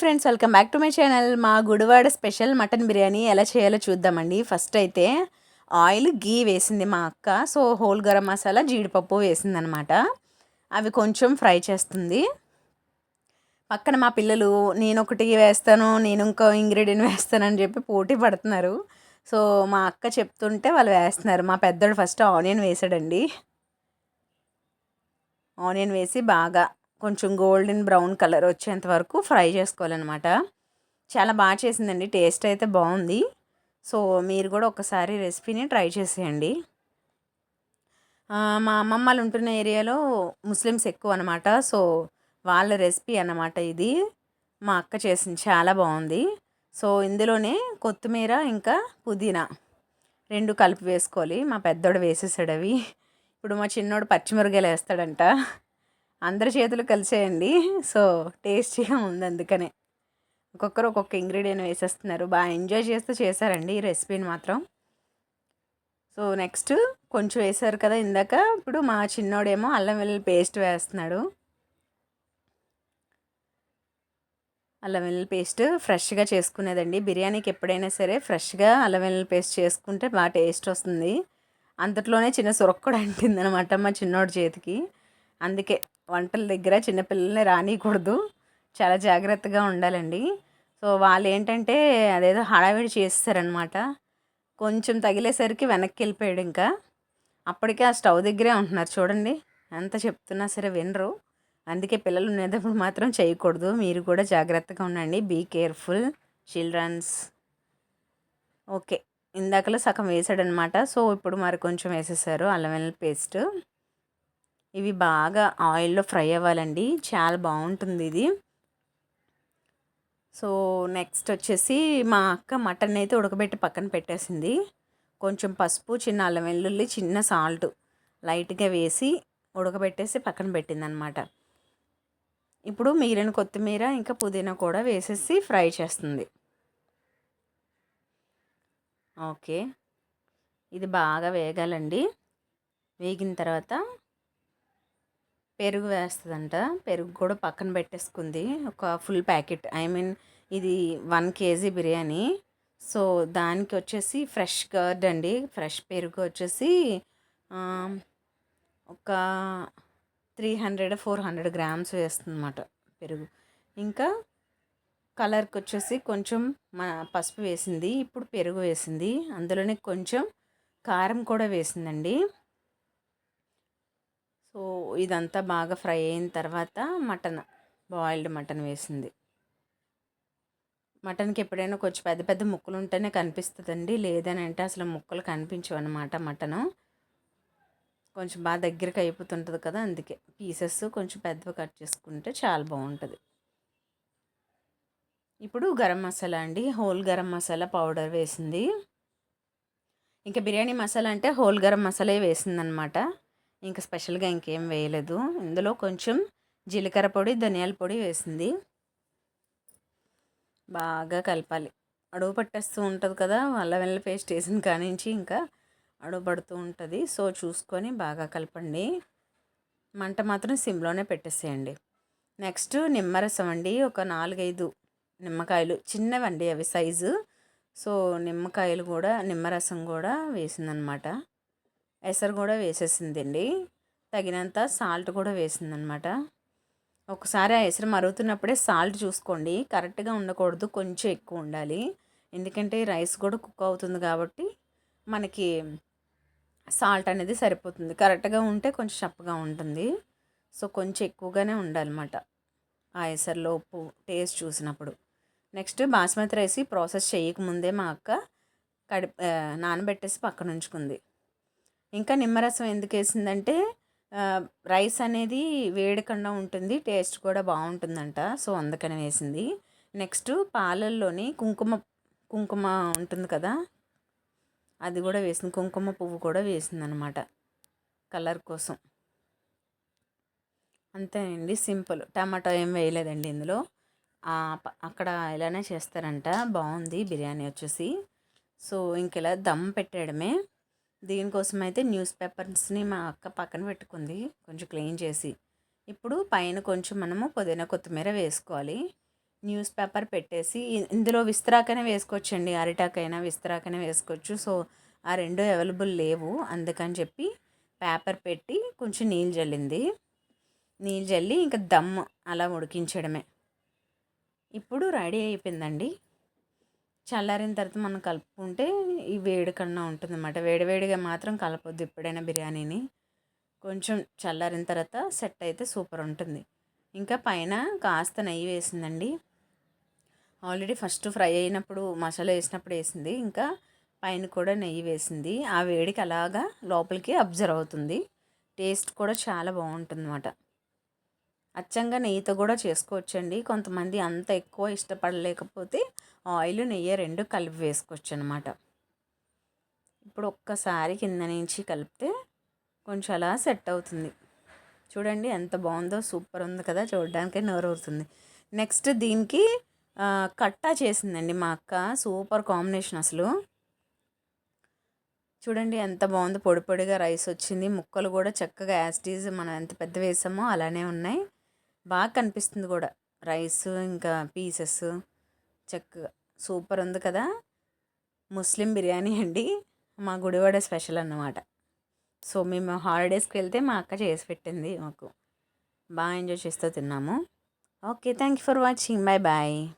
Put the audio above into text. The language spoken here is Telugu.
Friends welcome back to my channel. మా గుడివాడ స్పెషల్ మటన్ బిర్యానీ ఎలా చేయాలో చూద్దామండి. ఫస్ట్ అయితే ఆయిల్ గీ వేసింది మా అక్క. సో హోల్ గరం మసాలా జీడిపప్పు వేసింది అనమాట అవి కొంచెం ఫ్రై చేస్తుంది. పక్కన మా పిల్లలు నేను ఒకటి వేస్తాను నేను ఇంకో ఇంగ్రీడియంట్ వేస్తానని చెప్పి పోటీ పడుతున్నారు. సో మా అక్క చెప్తుంటే వాళ్ళు వేస్తున్నారు. మా పెద్దోడు ఫస్ట్ ఆనియన్ వేసాడండి. ఆనియన్ వేసి బాగా కొంచెం గోల్డెన్ బ్రౌన్ కలర్ వచ్చేంత వరకు ఫ్రై చేసుకోవాలన్నమాట. చాలా బాగా చేసిందండి. టేస్ట్ అయితే బాగుంది. సో మీరు కూడా ఒకసారి రెసిపీని ట్రై చేసేయండి. మా అమ్మమ్మ వాళ్ళు ఉంటున్న ఏరియాలో ముస్లిమ్స్ ఎక్కువ అనమాట సో వాళ్ళ రెసిపీ అన్నమాట ఇది. మా అక్క చేసింది చాలా బాగుంది. సో ఇందులోనే కొత్తిమీర ఇంకా పుదీనా రెండు కలిపి వేసుకోవాలి. మా పెద్దోడు వేసేసాడు అవి. ఇప్పుడు మా చిన్నోడు పచ్చిమిరకాయలు వేస్తాడంట. అందరి చేతులు కలిసేయండి. సో టేస్టీగా ఉంది అందుకనే. ఒక్కొక్కరు ఒక్కొక్క ఇంగ్రీడియంట్ వేసేస్తున్నారు. బాగా ఎంజాయ్ చేస్తూ చేశారండి ఈ రెసిపీని మాత్రం. సో నెక్స్ట్ కొంచెం వేసారు కదా ఇందాక. ఇప్పుడు మా చిన్నోడేమో అల్లం వెల్లుల్లి పేస్ట్ వేస్తున్నాడు. అల్లం వెల్లుల్లి పేస్ట్ ఫ్రెష్గా చేసుకునేదండి. బిర్యానీకి ఎప్పుడైనా సరే ఫ్రెష్గా అల్లం వెల్లుల్లి పేస్ట్ చేసుకుంటే బాగా టేస్ట్ వస్తుంది. అంతట్లోనే చిన్న సొరక్కడు అంటింది అనమాట మా చిన్నోడి చేతికి. అందుకే వంటల దగ్గర చిన్నపిల్లల్ని రానియకూడదు. చాలా జాగ్రత్తగా ఉండాలండి. సో వాళ్ళు ఏంటంటే అదేదో హడావిడి చేస్తారనమాట కొంచెం తగిలేసరికి వెనక్కి వెళ్ళిపోయాడు ఇంకా. అప్పటికే ఆ స్టవ్ దగ్గరే ఉంటున్నారు. చూడండి ఎంత చెప్తున్నా సరే వినరు. అందుకే పిల్లలు ఉండేటప్పుడు మాత్రం చేయకూడదు. మీరు కూడా జాగ్రత్తగా ఉండండి. Be careful childrens. ఓకే ఇందాకలో సగం వేసాడనమాట. సో ఇప్పుడు మరి కొంచెం వేసేసారు. అల్లం వెల్లుల్లి పేస్ట్. ఇవి బాగా ఆయిల్లో ఫ్రై అవ్వాలండి. చాలా బాగుంటుంది ఇది. సో నెక్స్ట్ వచ్చేసి మా అక్క మటన్ అయితే ఉడకబెట్టి పక్కన పెట్టేసింది. కొంచెం పసుపు చిన్న అల్లం వెల్లుల్లి చిన్న సాల్ట్ లైట్గా వేసి ఉడకబెట్టేసి పక్కన పెట్టింది అనమాట ఇప్పుడు మిగిలిన కొత్తిమీర ఇంకా పుదీనా కూడా వేసేసి ఫ్రై చేస్తుంది. ఓకే. ఇది బాగా వేగాలండి. వేగిన తర్వాత పెరుగు వేస్తుందంట. పెరుగు కూడా పక్కన పెట్టేసుకుంది. ఒక ఫుల్ ప్యాకెట్. ఐ మీన్ ఇది వన్ కేజీ బిర్యానీ. సో దానికి వచ్చేసి ఫ్రెష్ కర్డ్ అండి. ఫ్రెష్ పెరుగు వచ్చేసి ఒక three hundred four hundred grams వేస్తుందన్నమాట పెరుగు. ఇంకా కలర్కి వచ్చేసి కొంచెం మన పసుపు వేసింది. ఇప్పుడు పెరుగు వేసింది. అందులోనే కొంచెం కారం కూడా వేసిందండి. సో ఇదంతా బాగా ఫ్రై అయిన తర్వాత మటన్ బాయిల్డ్ మటన్ వేసింది. మటన్కి ఎప్పుడైనా కొంచెం పెద్ద పెద్ద ముక్కలు ఉంటేనే కనిపిస్తుందండి. లేదని అంటే అసలు ముక్కలు కనిపించవు అనమాట మటను. కొంచెం బాగా దగ్గరికి అయిపోతుంటుంది కదా అందుకే. పీసెస్ కొంచెం పెద్దవి కట్ చేసుకుంటే చాలా బాగుంటుంది. ఇప్పుడు గరం మసాలా అండి. హోల్ గరం మసాలా పౌడర్ వేసింది. ఇంకా బిర్యానీ మసాలా అంటే హోల్ గరం మసాలా వేసిందనమాట ఇంకా స్పెషల్గా ఇంకేం వేయలేదు. ఇందులో కొంచెం జీలకర్ర పొడి ధనియాల పొడి వేసింది. బాగా కలపాలి. అడుగు పట్టేస్తూ ఉంటుంది కదా అల్లం వెల్లుల్లి పేస్ట్ వేసిన కానించి ఇంకా అడుగు పడుతూ ఉంటుంది. సో చూసుకొని బాగా కలపండి. మంట మాత్రం సిమ్లోనే పెట్టేసేయండి. నెక్స్ట్ నిమ్మరసం అండి. ఒక నాలుగైదు నిమ్మకాయలు చిన్నవండి అవి సైజు. సో నిమ్మకాయలు కూడా నిమ్మరసం కూడా వేసిందనమాట. ఎసరు కూడా వేసేసిందండి. తగినంత సాల్ట్ కూడా వేసిందనమాట. ఒకసారి ఆ ఎసరు మరుగుతున్నప్పుడే సాల్ట్ చూసుకోండి. కరెక్ట్గా ఉండకూడదు. కొంచెం ఎక్కువ ఉండాలి. ఎందుకంటే రైస్ కూడా కుక్ అవుతుంది కాబట్టి మనకి సాల్ట్ అనేది సరిపోతుంది. కరెక్ట్గా ఉంటే కొంచెం చప్పగా ఉంటుంది. సో కొంచెం ఎక్కువగానే ఉండాలన్నమాట ఆ ఎసర్లో ఉప్పు టేస్ట్ చూసినప్పుడు. నెక్స్ట్ బాస్మతి రైస్ ప్రాసెస్ చేయకముందే మా అక్క కడి నానబెట్టేసి పక్కన ఉంచుకుంది ఇంకా నిమ్మరసం ఎందుకు వేసిందంటే రైస్ అనేది వేడకుండా ఉంటుంది టేస్ట్ కూడా బాగుంటుందంట. సో అందుకని వేసింది. నెక్స్ట్ పాలల్లోని కుంకుమ కుంకుమ ఉంటుంది కదా అది కూడా వేసింది. కుంకుమ పువ్వు కూడా వేసింది అనమాట కలర్ కోసం. అంతేనండి సింపుల్. టమాటో ఏం వేయలేదండి ఇందులో. అక్కడ ఇలానే చేస్తారంట. బాగుంది బిర్యానీ వచ్చేసి. సో ఇంక ఇలా దమ్ పెట్టడమే దీనికోసం అయితే న్యూస్ పేపర్స్ని మా అక్క పక్కన పెట్టుకుంది కొంచెం క్లీన్ చేసి. ఇప్పుడు పైన కొంచెం మనము పుదీనా కొత్తిమీర వేసుకోవాలి. న్యూస్ పేపర్ పెట్టేసి ఇందులో విస్తరాకనే వేసుకోవచ్చండి. అరిటాకైనా విస్తరాకైనా వేసుకోవచ్చు. సో ఆ రెండు అవైలబుల్ లేవు. అందుకని చెప్పి పేపర్ పెట్టి కొంచెం నీళ్ళు జల్లింది. నీళ్ళు జల్లి ఇంకా దమ్ అలా ఉడికించడమే. ఇప్పుడు రెడీ అయిపోయిందండి. చల్లారిన తర్వాత మనం కలుపుకుంటే ఈ వేడి కన్నా ఉంటుంది అన్నమాట వేడివేడిగా మాత్రం కలపొద్దు ఎప్పుడైనా బిర్యానీని. కొంచెం చల్లారిన తర్వాత సెట్ అయితే సూపర్ ఉంటుంది. ఇంకా పైన కాస్త నెయ్యి వేసిందండి. ఆల్రెడీ ఫస్ట్ ఫ్రై అయినప్పుడు మసాలా వేసినప్పుడు వేసింది. ఇంకా పైన కూడా నెయ్యి వేసింది. ఆ వేడికి అలాగా లోపలికి అబ్జర్వ్ అవుతుంది. టేస్ట్ కూడా చాలా బాగుంటుంది అన్నమాట అచ్చంగా నెయ్యితో కూడా చేసుకోవచ్చండి. కొంతమంది అంత ఎక్కువ ఇష్టపడలేకపోతే ఆయిల్ నెయ్యి రెండు కలిపి వేసుకోవచ్చు అనమాట ఇప్పుడు ఒక్కసారి కింద నుంచి కలిపితే కొంచెం అలా సెట్ అవుతుంది. చూడండి ఎంత బాగుందో సూపర్ ఉంది కదా చూడడానికి నోరు అవుతుంది నెక్స్ట్ దీనికి కట్టా చేసిందండి మా అక్క. సూపర్ కాంబినేషన్ అసలు. చూడండి ఎంత బాగుందో పొడి పొడిగా రైస్ వచ్చింది. ముక్కలు కూడా చక్కగా యాస్టీజ్ మనం ఎంత పెద్ద వేసామో అలానే ఉన్నాయి. బాగా కనిపిస్తుంది కూడా. రైస్ ఇంకా పీసెస్ చక్కగా సూపర్ ఉంది కదా. ముస్లిం బిర్యానీ అండి. మా గుడివాడ స్పెషల్ అన్నమాట. సో మేము హాలిడేస్కి వెళ్తే మా అక్క చేసి పెట్టింది మాకు. బాగా ఎంజాయ్ చేస్తూ తిన్నాము. Okay thank you for watching. Bye bye